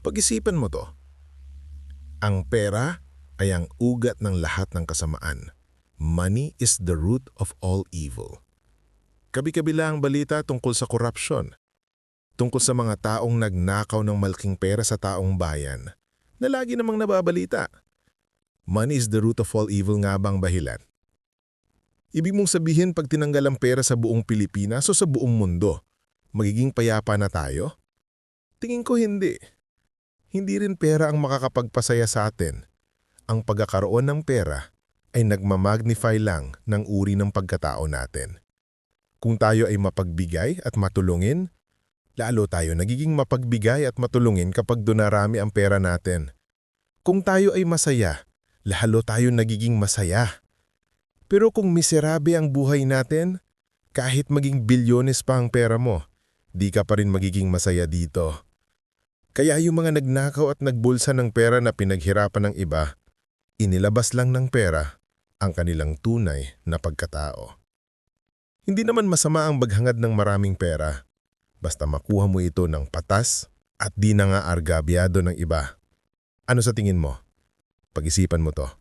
Pag-isipan mo to. Ang pera ay ang ugat ng lahat ng kasamaan. Money is the root of all evil. Kabi-kabila ang balita tungkol sa korupsyon. Tungkol sa mga taong nagnakaw ng malaking pera sa taong bayan na lagi namang nababalita. Money is the root of all evil nga bang bahilan? Ibig mong sabihin pag tinanggal ang pera sa buong Pilipinas o sa buong mundo, magiging payapa na tayo? Tingin ko hindi. Hindi rin pera ang makakapagpasaya sa atin. Ang pagkakaroon ng pera ay nagmamagnify lang ng uri ng pagkatao natin. Kung tayo ay mapagbigay at matulungin, lalo tayo nagiging mapagbigay at matulungin kapag dunarami ang pera natin. Kung tayo ay masaya, lalo tayo nagiging masaya. Pero kung miserabe ang buhay natin, kahit maging bilyones pa ang pera mo, di ka pa rin magiging masaya dito. Kaya yung mga nagnakaw at nagbulsa ng pera na pinaghirapan ng iba, inilabas lang ng pera ang kanilang tunay na pagkatao. Hindi naman masama ang baghangad ng maraming pera, basta makuha mo ito ng patas at di na nga argabyado ng iba. Ano sa tingin mo? Pag-isipan mo to.